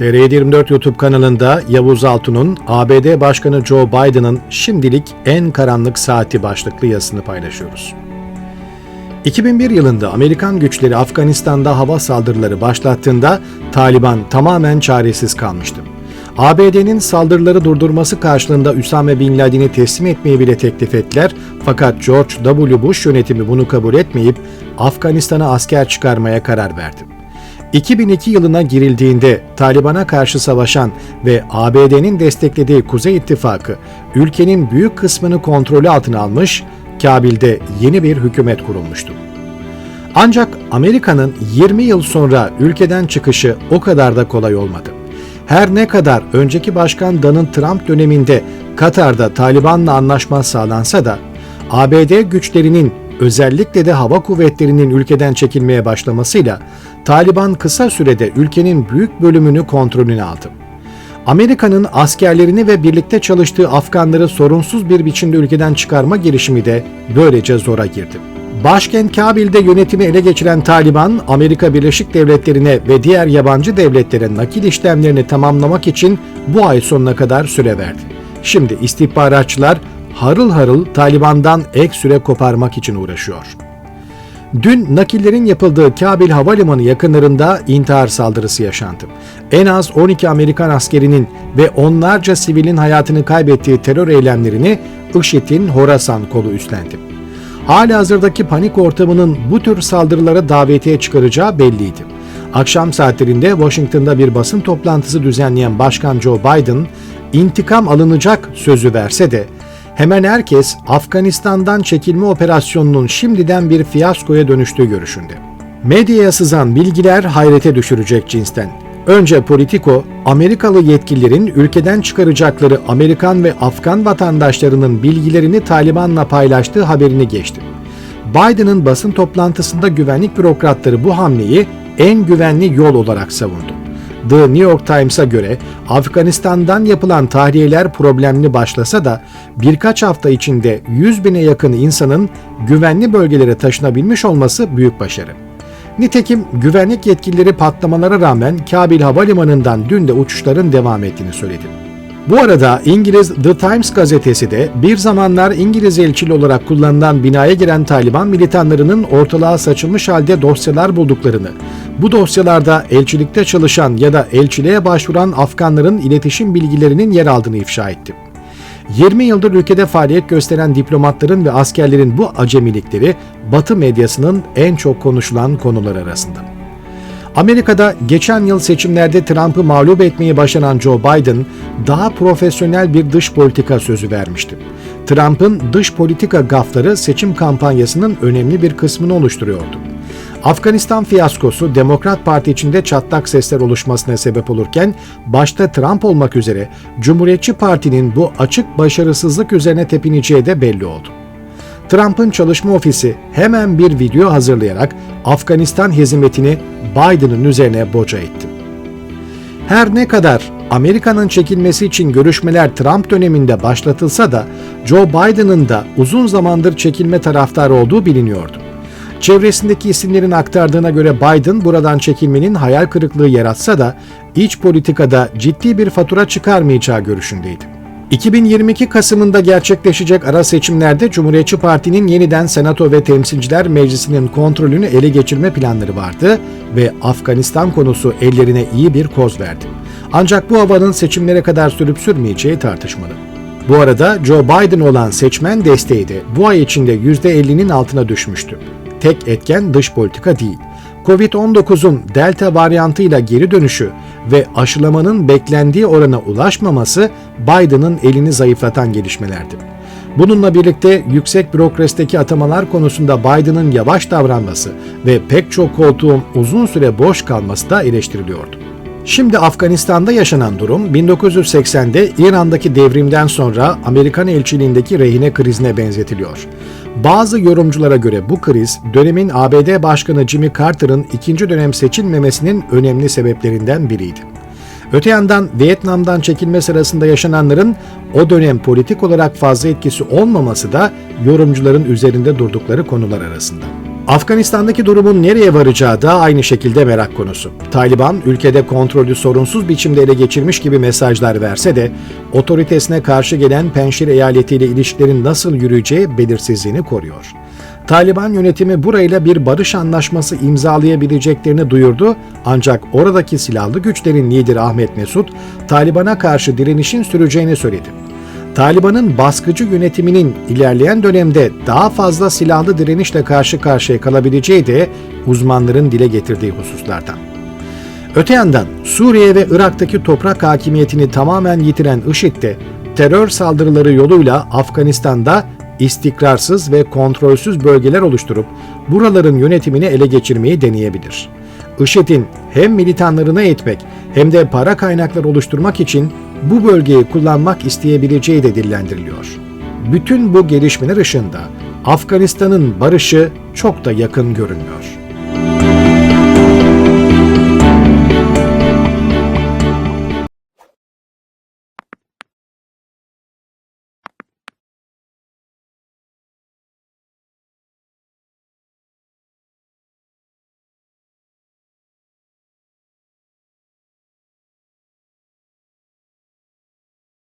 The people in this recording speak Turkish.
TR24 YouTube kanalında Yavuz Altun'un ABD Başkanı Joe Biden'ın şimdilik en karanlık saati başlıklı yazısını paylaşıyoruz. 2001 yılında Amerikan güçleri Afganistan'da hava saldırıları başlattığında Taliban tamamen çaresiz kalmıştı. ABD'nin saldırıları durdurması karşılığında Üsame Bin Laden'i teslim etmeyi bile teklif ettiler fakat George W. Bush yönetimi bunu kabul etmeyip Afganistan'a asker çıkarmaya karar verdi. 2002 yılına girildiğinde Taliban'a karşı savaşan ve ABD'nin desteklediği Kuzey İttifakı ülkenin büyük kısmını kontrolü altına almış, Kabil'de yeni bir hükümet kurulmuştu. Ancak Amerika'nın 20 yıl sonra ülkeden çıkışı o kadar da kolay olmadı. Her ne kadar önceki başkan Donald Trump döneminde Katar'da Taliban'la anlaşma sağlansa da ABD güçlerinin özellikle de hava kuvvetlerinin ülkeden çekilmeye başlamasıyla Taliban kısa sürede ülkenin büyük bölümünü kontrolüne aldı. Amerika'nın askerlerini ve birlikte çalıştığı Afganları sorunsuz bir biçimde ülkeden çıkarma girişimi de böylece zora girdi. Başkent Kabil'de yönetimi ele geçiren Taliban, Amerika Birleşik Devletleri'ne ve diğer yabancı devletlere nakil işlemlerini tamamlamak için bu ay sonuna kadar süre verdi. Şimdi istihbaratçılar harıl harıl Taliban'dan ek süre koparmak için uğraşıyor. Dün nakillerin yapıldığı Kabil Havalimanı yakınlarında intihar saldırısı yaşandı. En az 12 Amerikan askerinin ve onlarca sivilin hayatını kaybettiği terör eylemlerini IŞİD'in Horasan kolu üstlendi. Hali hazırdaki panik ortamının bu tür saldırılara davetiye çıkaracağı belliydi. Akşam saatlerinde Washington'da bir basın toplantısı düzenleyen Başkan Joe Biden, intikam alınacak sözü verse de hemen herkes Afganistan'dan çekilme operasyonunun şimdiden bir fiyaskoya dönüştüğü görüşünde. Medyaya sızan bilgiler hayrete düşürecek cinsten. Önce Politico, Amerikalı yetkililerin ülkeden çıkaracakları Amerikan ve Afgan vatandaşlarının bilgilerini Taliban'la paylaştığı haberini geçti. Biden'ın basın toplantısında güvenlik bürokratları bu hamleyi en güvenli yol olarak savundu. The New York Times'a göre Afganistan'dan yapılan tahliyeler problemli başlasa da birkaç hafta içinde 100 bine yakın insanın güvenli bölgelere taşınabilmiş olması büyük başarı. Nitekim güvenlik yetkilileri patlamalara rağmen Kabil Havalimanı'ndan dün de uçuşların devam ettiğini söyledi. Bu arada İngiliz The Times gazetesi de bir zamanlar İngiliz elçili olarak kullanılan binaya giren Taliban militanlarının ortalığa saçılmış halde dosyalar bulduklarını, bu dosyalarda elçilikte çalışan ya da elçiliğe başvuran Afganların iletişim bilgilerinin yer aldığını ifşa etti. 20 yıldır ülkede faaliyet gösteren diplomatların ve askerlerin bu acemilikleri Batı medyasının en çok konuşulan konular arasında. Amerika'da geçen yıl seçimlerde Trump'ı mağlup etmeyi başaran Joe Biden daha profesyonel bir dış politika sözü vermişti. Trump'ın dış politika gafları seçim kampanyasının önemli bir kısmını oluşturuyordu. Afganistan fiyaskosu Demokrat Parti içinde çatlak sesler oluşmasına sebep olurken başta Trump olmak üzere Cumhuriyetçi Parti'nin bu açık başarısızlık üzerine tepineceği de belli oldu. Trump'ın çalışma ofisi hemen bir video hazırlayarak Afganistan hizmetini Biden'ın üzerine boca etti. Her ne kadar Amerika'nın çekilmesi için görüşmeler Trump döneminde başlatılsa da Joe Biden'ın da uzun zamandır çekilme taraftarı olduğu biliniyordu. Çevresindeki isimlerin aktardığına göre Biden buradan çekilmenin hayal kırıklığı yaratsa da iç politikada ciddi bir fatura çıkarmayacağı görüşündeydi. 2022 Kasım'ında gerçekleşecek ara seçimlerde Cumhuriyetçi Parti'nin yeniden Senato ve Temsilciler Meclisi'nin kontrolünü ele geçirme planları vardı ve Afganistan konusu ellerine iyi bir koz verdi. Ancak bu havanın seçimlere kadar sürüp sürmeyeceği tartışmalı. Bu arada Joe Biden olan seçmen desteği de bu ay içinde %50'nin altına düşmüştü. Tek etken dış politika değil. Covid-19'un delta varyantıyla geri dönüşü ve aşılamanın beklendiği orana ulaşmaması Biden'ın elini zayıflatan gelişmelerdi. Bununla birlikte yüksek bürokrasideki atamalar konusunda Biden'ın yavaş davranması ve pek çok koltuğun uzun süre boş kalması da eleştiriliyordu. Şimdi Afganistan'da yaşanan durum 1980'de İran'daki devrimden sonra Amerikan elçiliğindeki rehine krizine benzetiliyor. Bazı yorumculara göre bu kriz dönemin ABD Başkanı Jimmy Carter'ın ikinci dönem seçilmemesinin önemli sebeplerinden biriydi. Öte yandan Vietnam'dan çekilme sırasında yaşananların o dönem politik olarak fazla etkisi olmaması da yorumcuların üzerinde durdukları konular arasında. Afganistan'daki durumun nereye varacağı da aynı şekilde merak konusu. Taliban ülkede kontrolü sorunsuz biçimde ele geçirmiş gibi mesajlar verse de otoritesine karşı gelen Penşir eyaletiyle ilişkilerin nasıl yürüyeceği belirsizliğini koruyor. Taliban yönetimi burayla bir barış anlaşması imzalayabileceklerini duyurdu ancak oradaki silahlı güçlerin lideri Ahmet Mesut, Taliban'a karşı direnişin süreceğini söyledi. Taliban'ın baskıcı yönetiminin ilerleyen dönemde daha fazla silahlı direnişle karşı karşıya kalabileceği de uzmanların dile getirdiği hususlardan. Öte yandan Suriye ve Irak'taki toprak hakimiyetini tamamen yitiren IŞİD de terör saldırıları yoluyla Afganistan'da istikrarsız ve kontrolsüz bölgeler oluşturup buraların yönetimini ele geçirmeyi deneyebilir. IŞİD'in hem militanlarını eğitmek hem de para kaynakları oluşturmak için bu bölgeyi kullanmak isteyebileceği de dillendiriliyor. Bütün bu gelişmeler ışığında Afganistan'ın barışı çok da yakın görünmüyor.